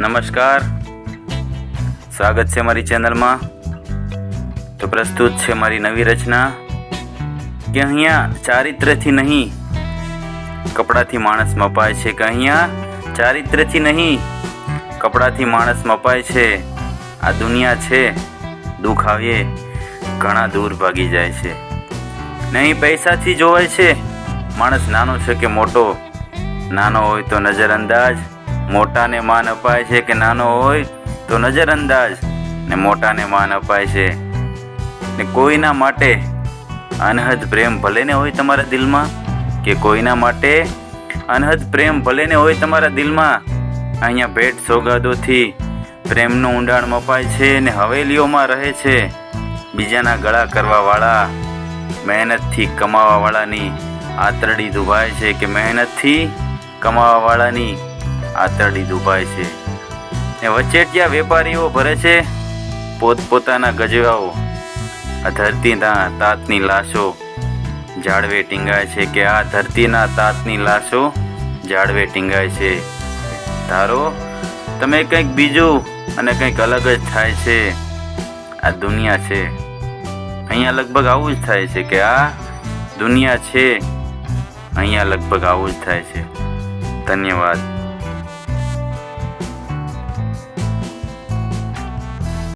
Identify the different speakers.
Speaker 1: નમસ્કાર. સ્વાગત છે મારી ચેનલમાં. તો પ્રસ્તુત છે મારી નવી રચના કે અહીંયા ચારિત્રથી નહીં, કપડાથી માણસ મપાય છે કે અહીંયા ચારિત્રથી નહીં, કપડાથી માણસ મપાય છે. આ દુનિયા છે, દુઃખ આવીએ, ઘણા દૂર ભાગી જાય છે. નહીં, પૈસાથી જોવાય છે. માણસ નાનો છે કે મોટો, નાનો હોય તો નજરઅંદાજ મોટાને માન અપાય છે કે નાનો હોય તો નજરઅંદાજ ને મોટાને માન અપાય છે. ને કોઈના માટે અનહદ પ્રેમ ભલે ને હોય તમારા દિલમાં, કે કોઈના માટે અનહદ પ્રેમ ભલે ને હોય તમારા દિલમાં, અહીંયા ભેટ સોગાદોથી પ્રેમનું ઊંડાણ મપાય છે ને હવેલીઓમાં રહે છે બીજાના ગળા કરવાવાળા, મહેનતથી કમાવાવાળાની આતરડી દુભાય છે કે મહેનતથી કમાવાવાળાની આતરડી દુભાય છે. ને વચેટિયા વેપારીઓ ભરે છે પોતપોતાના ગજવાઓ, આ ધરતીના તાતની લાશો ઝાડવે ટીંગાય છે કે આ ધરતીના તાતની લાશો ઝાડવે ટીંગાય છે. ધારો, તમે કંઈક બીજું અને કંઈક અલગ જ થાય છે. આ દુનિયા છે. અહીંયા લગભગ આવું જ થાય છે કે આ દુનિયા છે. અહીંયા લગભગ આવું જ થાય છે. ધન્યવાદ.